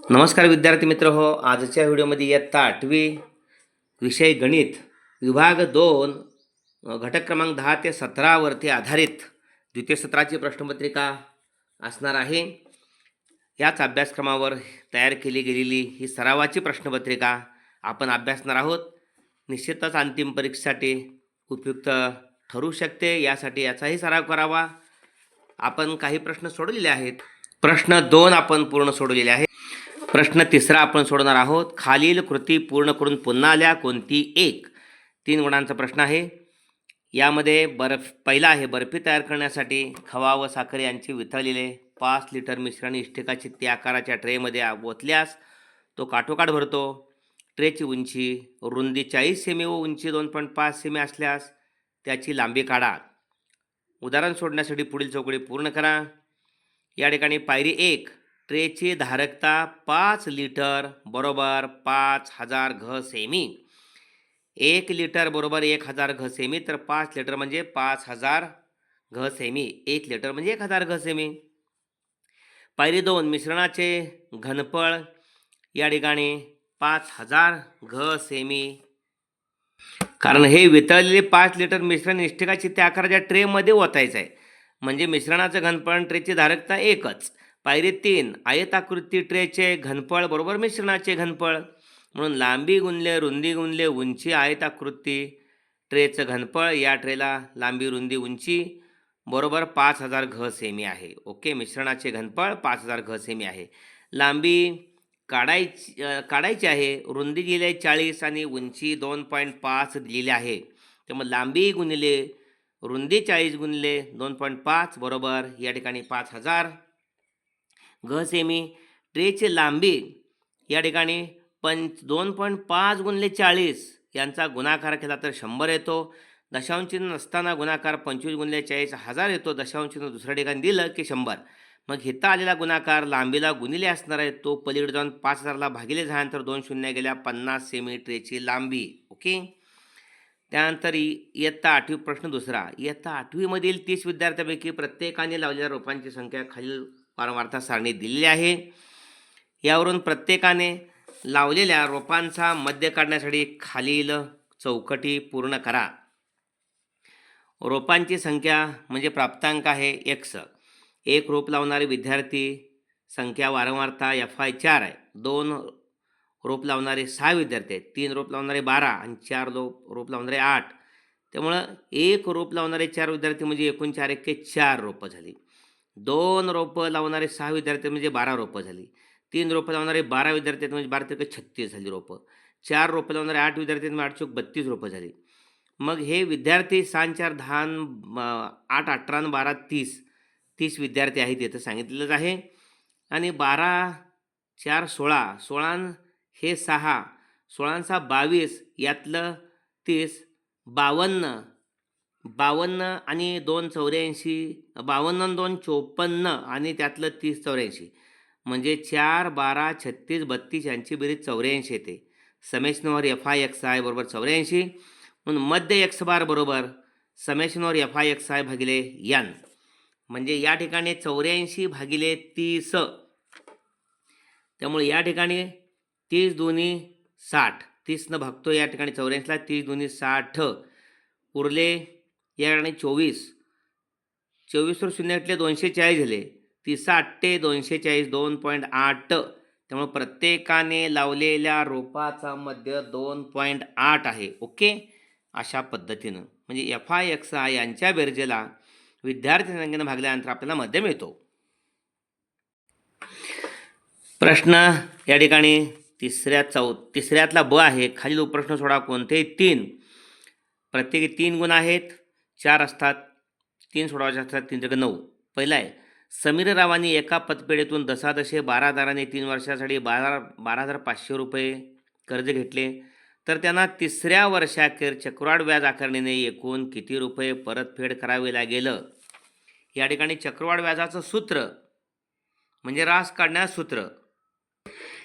नमस्कार विद्यार्थी मित्र हो आजच्या व्हिडिओमध्ये इयत्ता आठवी विषय गणित विभाग दोन घटक क्रमांक दहा ते सतरावरती आधारित द्वितीय सत्राची प्रश्नपत्रिका असणार आहे. याच अभ्यासक्रमावर तयार केली गेलेली ही सरावाची प्रश्नपत्रिका आपण अभ्यासणार आहोत. निश्चितच अंतिम परीक्षेसाठी उपयुक्त ठरू शकते यासाठी याचाही सराव करावा. आपण काही प्रश्न सोडवलेले आहेत. प्रश्न दोन आपण पूर्ण सोडवलेले आहेत. प्रश्न तिसरा आपण सोडणार आहोत. खालील कृती पूर्ण करून पुन्हा आल्या. कोणती? एक. तीन गुणांचा प्रश्न आहे. यामध्ये बर्फ पहिला आहे बर्फी तयार करण्यासाठी खवा व साखर यांचे वितळलेले पाच लिटर मिश्रण इष्टिकाची त्या आकाराच्या ट्रेमध्ये ओतल्यास तो काठोकाठ भरतो. ट्रेची उंची रुंदी चाळीस सेमी व उंची दोन पॉईंट पाच सेमी असल्यास त्याची लांबी काढा. उदाहरण सोडण्यासाठी पुढील चौकडी पूर्ण करा. या ठिकाणी पायरी एक ट्रेची धारकता पाच लिटर बरोबर पाच हजार घ सेमी. एक लिटर बरोबर एक हजार घ सेमी तर पाच लिटर म्हणजे पाच हजार घ सेमी. एक लिटर म्हणजे एक हजार घ सेमी. पायरी दोन मिश्रणाचे घनफळ या ठिकाणी पाच हजार घ सेमी. कारण हे वितळलेले पाच लिटर मिश्रण इष्टिकाची त्या आकाराच्या ट्रेमध्ये ओतायचं आहे. म्हणजे मिश्रणाचं घनफळ ट्रेची धारकता एकच. पायरी तीन आयताकृती ट्रेचे घनफळ बरोबर मिश्रणाचे घनफळ. म्हणून लांबी गुणले रुंदी गुणले उंची आयताकृती ट्रेचं घनफळ या ट्रेला लांबी रुंदी उंची बरोबर पाच हजार घ सेमी आहे. ओके मिश्रणाचे घनफळ पाच हजार घ सेमी आहे. लांबी काढायची काढायची आहे रुंदी दिली आहे चाळीस आणि उंची दोन पॉईंट पाच दिलेली आहे. त्यामुळे लांबी गुणले रुंदी चाळीस गुणले दोन पॉईंट पाच बरोबर या ठिकाणी पाच हजार. घ सेमी ट्रेची लांबी या ठिकाणी पंच दोन पॉईंट पाच गुणले चाळीस यांचा गुणाकार केला तर शंभर येतो. दशांशचिन्ह नसताना गुणाकार पंचवीस गुणले चाळीस हजार येतो. दशांशचिन्ह दुसऱ्या ठिकाणी दिलं की शंभर. मग घेता आलेला गुणाकार लांबीला गुणिले असणार आहे. तो पलीकडे जाऊन पाच हजारला भागिले झाल्यानंतर दोन शून्य गेल्या पन्नास सेमी ट्रेची लांबी. ओके? त्यानंतर इयत्ता आठवी प्रश्न दुसरा. इयत्ता आठवीमधील तीस विद्यार्थ्यांपैकी प्रत्येकाने लावलेल्या रोपांची संख्या खालील वारंवारता सारणी दिलेली आहे. यावरून प्रत्येकाने लावलेल्या रोपांचा मध्य काढण्यासाठी खालील चौकटी पूर्ण करा. रोपांची संख्या म्हणजे प्राप्तांक आहे एक्स एक रोप लावणारे विद्यार्थी संख्या वारंवारता एफ आय चार आहे. दोन रोप लावणारे सहा विद्यार्थी आहेत. तीन रोप लावणारे बारा आणि चार रोप रोप लावणारे आठ. त्यामुळं एक रोप लावणारे चार विद्यार्थी म्हणजे एकूण चार एक चार रोपं झाली. दोन रोपं लावणारे सहा विद्यार्थी म्हणजे बारा रोपं झाली. तीन रोपं लावणारे बारा विद्यार्थी म्हणजे बारा ते छत्तीस झाली रोपं. चार रोपं लावणारे आठ विद्यार्थी म्हणजे आठ चौक बत्तीस रोपं झाली. मग हे विद्यार्थी सहा चार दहा आठ अठरा बारा तीस तीस विद्यार्थी आहेत इथं सांगितलेलंच आहे. आणि बारा चार सोळा सोळा न हे सहा सोळांचा बावीस यातलं तीस बावन्न बावन्न आणि दोन चौऱ्याऐंशी बावन्न आणि दोन चोपन्न आणि त्यातलं तीस चौऱ्याऐंशी. म्हणजे चार बारा छत्तीस बत्तीस यांची बेरीज चौऱ्याऐंशी येते. समेशनवर एफ आय एक्स आय बरोबर चौऱ्याऐंशी. म्हणून मध्य एक्स बार बरोबर समेशनवर एफ आय एक्स आय भागिले यन म्हणजे या ठिकाणी चौऱ्याऐंशी भागिले तीस. त्यामुळे या ठिकाणी तीस दोन्ही साठ. तीसनं भागतो या ठिकाणी चौऱ्याऐंशीला तीस दोन्ही साठ. उरले या ठिकाणी चोवीस. चोवीसवर शून्य म्हटले दोनशे चाळीस झाले. तिसा आठटे दोनशे चाळीस दोन पॉईंट आठ. त्यामुळे प्रत्येकाने लावलेल्या रोपाचा मध्य दोन पॉईंट आठ आहे. ओके? अशा पद्धतीनं. म्हणजे एफ आय एक्स आय यांच्या बेरजेला विद्यार्थी संख्येनं भागल्यानंतर आपल्याला मध्य मिळतो. प्रश्न या ठिकाणी तिसऱ्या चौ तिसऱ्यातला ब आहे. खालील उपप्रश्न सोडा कोणते तीन. प्रत्येकी तीन गुण आहेत. चार असतात तीन सोडवायचे असतात तीन जग नऊ. पहिला आहे समीर रावांनी एका पतपेढीतून दसादशे बारा हजाराने तीन वर्षासाठी बारा बारा हजार पाचशे रुपये कर्ज घेतले. तर त्यांना तिसऱ्या वर्षाखेर चक्रवाढ व्याज आकारणीने एकूण किती रुपये परतफेड करावे लागेल? या ठिकाणी चक्रवाढ व्याजाचं सूत्र म्हणजे रास काढण्यास सूत्र.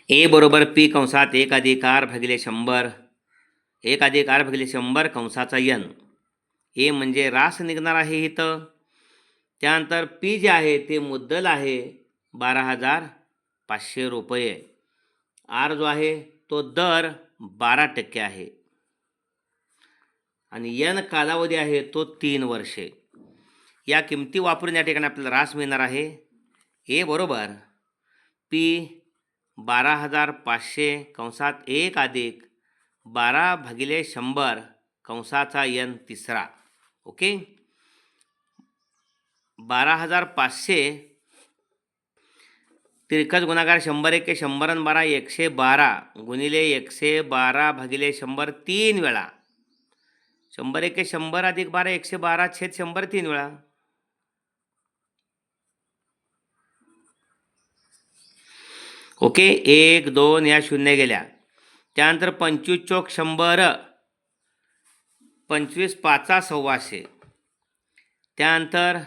ए बरोबर पी कंसात एक अधिकार भगिले भागिले शंभर. एक अधिकार भागिले शंभर कंसाचा यन. ए म्हणजे रास निघणार आहे इथं. त्यानंतर पी जे आहे ते मुद्दल आहे बारा हजार पाचशे रुपये. आर जो आहे तो दर बारा टक्के आहे. आणि यन कालावधी आहे तो तीन वर्षे. या किमती वापरून या ठिकाणी आपल्याला रास मिळणार आहे. ए बरोबर. पी बारा हजार पाचशे कंसात एक अधिक बारा भागिले शंभर कंसाचा यन तिसरा. ओके? बारा हजार पाचशे तिरकस गुणाकार शंभर एके शंभर आणि बारा एकशे बारा गुणिले एकशे बारा भागिले शंभर तीन वेळा. शंभर एके शंभर अधिक बारा एकशे बारा छेद शंभर तीन वेळा. ओके? एक दोन या शून्य गेल्या. त्यानंतर पंचवीस चौक शंभर पंचवीस पाचा सव्वाशे. त्यानंतर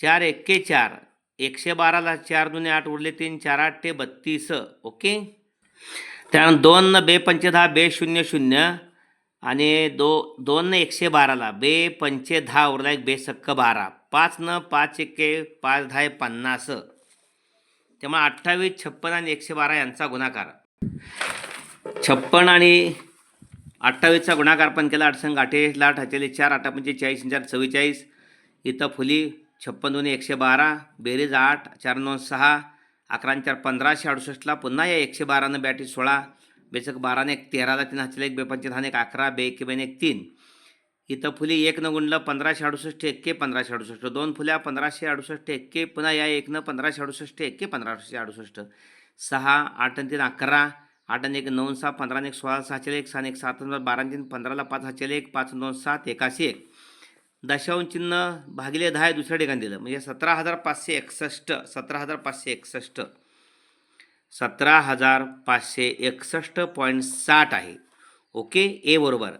चार एक्के चार एकशे बाराला चार दुने आठ उरले तीन चार आठ ते बत्तीस ओके? त्यानंतर दोन बे पंचे दहा बे शून्य शून्य आणि दो दोन न एकशे बाराला बे पंचे दहा उरला एक बे सक्क बारा. पाच न पाच एके पाच दहा पन्नास. त्यामुळे अठ्ठावीस छप्पन आणि एकशे बारा यांचा गुणाकार. छप्पन आणि अठ्ठावीसचा गुणाकार पण केला. अडसंग आठे लाट अठ्ठेचाळीस चार आठा म्हणजे चाळीस चार चव्वेचाळीस इथं फुली छप्पन दोन्ही एकशे बारा बेरीज आठ चार नऊ सहा अकरा चार पंधराशे अडुसष्टला पुन्हा या एकशे बारानं बॅटी सोळा बेचक बाराने एक तेराला तीन हचले एक बेपंचे दहा एक अकरा बे एक बेन एक तीन. इथं फुली एक न गुणलं पंधराशे अडुसष्ट एक्के पंधराशे अडुसष्ट दोन फुल्या पंधराशे अडुसष्ट एक्के पुन्हा या एकनं पंधराशे अडुसष्ट एक्के पंधराशे अडुसष्ट सहा आठ आणि तीन अकरा आठ आणि एक नऊ सहा पंधरा आणि एक सोळा सहाशे एक सहा एक सात आणि बारा तीन पंधराला पाच हाचेले एक पाच दोन सात एकाशी एक. दशावून चिन्ह भागिले दहा दुसऱ्या ठिकाणी दिलं. म्हणजे सतरा हजार पाचशे एकसष्ट सतरा हजार पाचशे एकसष्ट. सतरा हजार पाचशे एकसष्ट पॉईंट साठ आहे. ओके? ए बरोबर.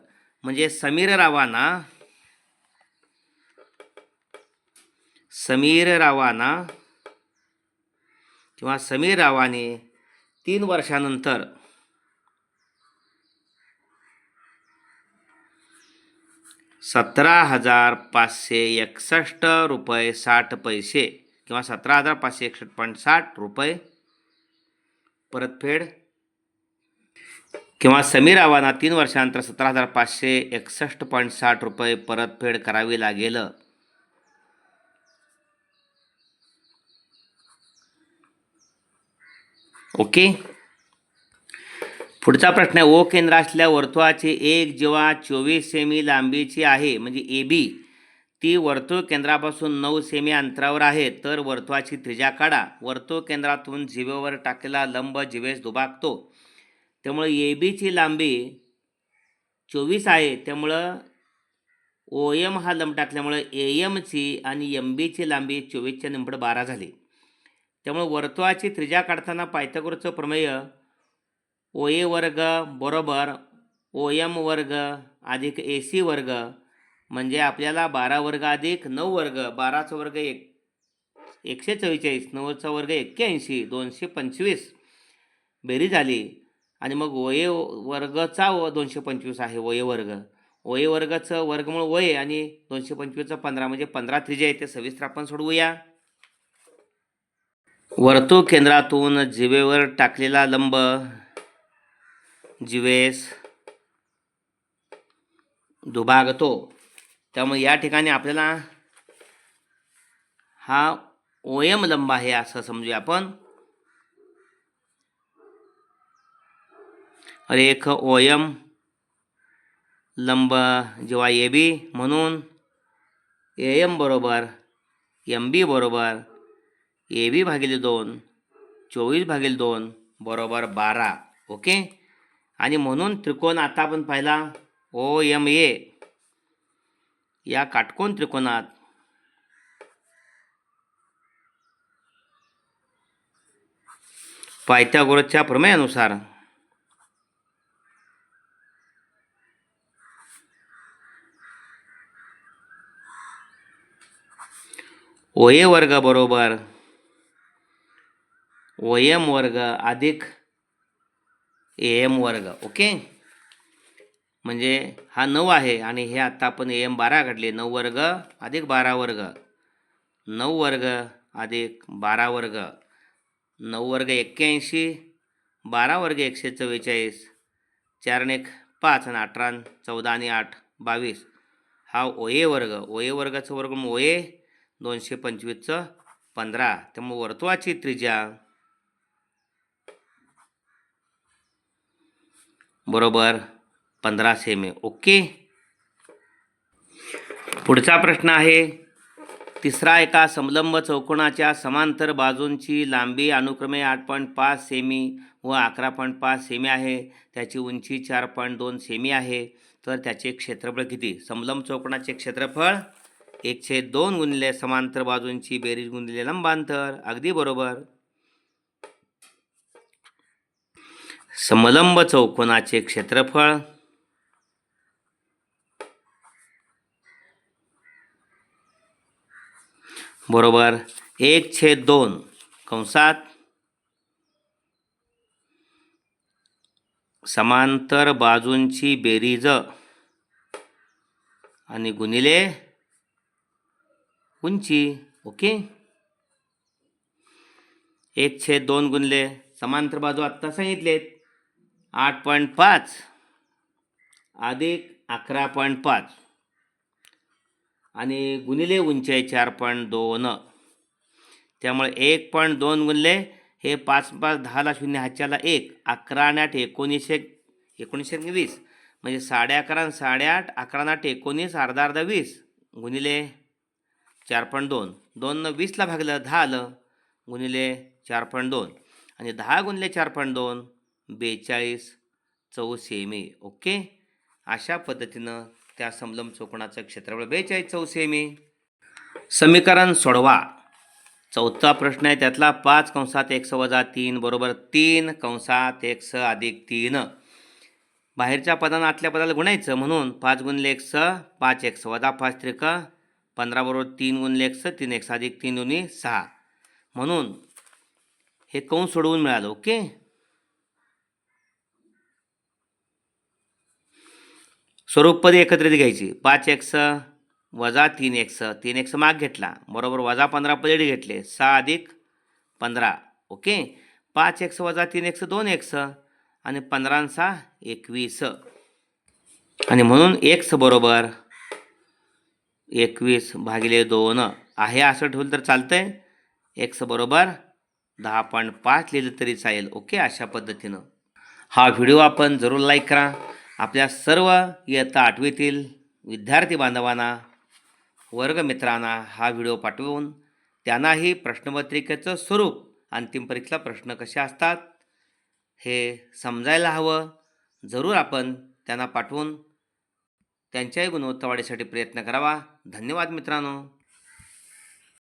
म्हणजे समीर रावाना समीर रावाना किंवा समीर रावाने तीन वर्षानंतर सतरा हजार पाचशे एकसष्ट रुपये साठ पैसे किंवा सतरा हजार पाचशे एकसष्ट पॉईंट साठ रुपये परतफेड किंवा समीर आव्हाना तीन वर्षानंतर सतरा हजार पाचशे एकसष्ट पॉईंट साठ रुपये परतफेड करावी लागेल. ओके? पुढचा प्रश्न आहे ओ केंद्र असल्या वर्तुळाची एक जेव्हा चोवीस सेमी लांबीची आहे म्हणजे ए बी. ती वर्तुळ केंद्रापासून नऊ सेमी अंतरावर आहे तर वर्तुळाची त्रिजा काढा. वर्तुळ केंद्रातून जिवेवर टाकलेला लंब जिवेस दुभागतो. त्यामुळे ए बीची लांबी चोवीस आहे त्यामुळं ओ एम हा लंब टाकल्यामुळं ए एमची आणि एम बीची लांबी चोवीसच्या निंबड बारा झाली. त्यामुळे वर्तुळाची त्रिजा काढताना पायथागोरचं प्रमेय ओ ए वर्ग बरोबर ओ एम वर्ग अधिक ए सी वर्ग म्हणजे आपल्याला बारा वर्ग अधिक नऊ वर्ग बाराचा वर्ग एक एकशे चव्वेचाळीस नव्वदचा वर्ग एक्क्याऐंशी दोनशे पंचवीस बेरीज झाली. आणि मग वये वर्गचा व दोनशे पंचवीस आहे वये वर्ग. वये वर्गाचं वर्गमूळ वय आणि दोनशे पंचवीसचं पंधरा म्हणजे पंधरा त्रिज्या येते. सविस्तर आपण सोडवूया. वर्तुळ केंद्रातून जिवेवर टाकलेला लंब जिवेस दुभागतो. त्यामुळे या ठिकाणी आपल्याला हा ओयम लंब आहे असं समजूया आपण. रेख ओयम लंब जेव्हा ए बी म्हणून ए एम बरोबर एम बी बरोबर ए बी भागिले दोन चोवीस भागिले दोन बरोबर बारा ओके? आणि म्हणून त्रिकोण आता आपण पाहिला ओ एम ए. या काटकोन त्रिकोणात पायथ्यागोरसच्या प्रमेयानुसार ओ ए वर्ग बरोबर ओ एम वर्ग अधिक ए एम वर्ग ओके म्हणजे हा नऊ आहे आणि हे आत्ता आपण ए एम बारा काढले. नऊ वर्ग अधिक बारा वर्ग. नऊ वर्ग अधिक बारा वर्ग. नऊ वर्ग एक्क्याऐंशी बारा वर्ग एकशे चव्वेचाळीस चार एक पाच आणि अठरा चौदा आणि आठ बावीस. हा ओए वर्ग. ओए वर्गाचं वर्ग ओए दोनशे पंचवीसचं पंधरा. त्यामुळे वर्तुळाची त्रिज्या बरोबर पंधरा सेमी. ओके? पुढचा प्रश्न आहे तिसरा एका समलंब चौकोनाच्या समांतर बाजूंची लांबी अनुक्रमे आठ पॉईंट पाच सेमी व अकरा पॉईंट पाच सेमी आहे. त्याची उंची चार पॉईंट दोन सेमी आहे. तर त्याचे क्षेत्रफळ किती? समलंब चौकोनाचे क्षेत्रफळ एकशे दोन गुणिले समांतर बाजूंची बेरीज गुणिले लंबांतर. अगदी बरोबर. समलंब चौकोनाचे क्षेत्रफळ. बरोबर एक छेद दोन कंसात समांतर बाजूंची बेरीज आणि गुणिले उंची. ओके? एक छेद दोन गुणले समांतर बाजू आत्ता सांगितलेत. आठ पॉईंट पाच. अधिक अकरा पॉईंट पाच. आणि गुणिले उंची आहे चार पॉईंट दोन. त्यामुळे एक पॉईंट दोन गुणले हे पाच पाच दहाला शून्य हाच्याला एक. अकरा आणि आठ एकोणीसशे एकोणीसशे वीस. म्हणजे साडे अकरा आणि साडेआठ अकरा नाट आठ एकोणीस अर्धा अर्धा वीस. गुणिले चार पॉईंट दोन. दोननं वीसला भागलं दहा आलं. गुणिले चार पॉईंट दोन. आणि दहा गुणिले चार पॉईंट दोन. बेचाळीस चौसेमी ओके? अशा पद्धतीनं त्या समलम चौकोनाचं क्षेत्रफळ बेचाळीस चौसेमी समीकरण सोडवा. चौथा प्रश्न आहे त्यातला पाच कंसात एक वजा तीन बरोबर तीन कंसात एक स अधिक तीन. बाहेरच्या पदानं आतल्या पदाला गुणायचं म्हणून पाच गुणले स पाच एक्स वजा पाच त्रिक पंधरा बरोबर तीन गुणले स तीन एक्स अधिक तीन दोन्ही सहा. म्हणून हे कंस सोडवून मिळालं ओके? स्वरूपपदी एकत्रित घ्यायची. पाच एक्स वजा तीन एक्स. तीन एक्स माग घेतला. बरोबर वजा पंधरा पलीड घेतले. सहा अधिक पंधरा. ओके? पाच एक्स वजा तीन एक्स दोन एक्स. आणि पंधरा सहा एकवीस. आणि म्हणून एक्स बरोबर एकवीस भागिले दोन आहे असं ठेवलं तर चालतंय. एक्स बरोबर दहा पॉईंट पाच लिहिलं तरी चालेल. ओके? अशा पद्धतीनं. हा व्हिडिओ आपण जरूर लाईक करा. आपल्या सर्व इयत्ता आठवीतील विद्यार्थी बांधवांना वर्गमित्रांना हा व्हिडिओ पाठवून त्यांनाही प्रश्नपत्रिकेचं स्वरूप अंतिम परीक्षेला प्रश्न कसे असतात हे समजायला हवं. जरूर आपण त्यांना पाठवून त्यांच्याही गुणवत्ता वाढीसाठी प्रयत्न करावा. धन्यवाद मित्रांनो.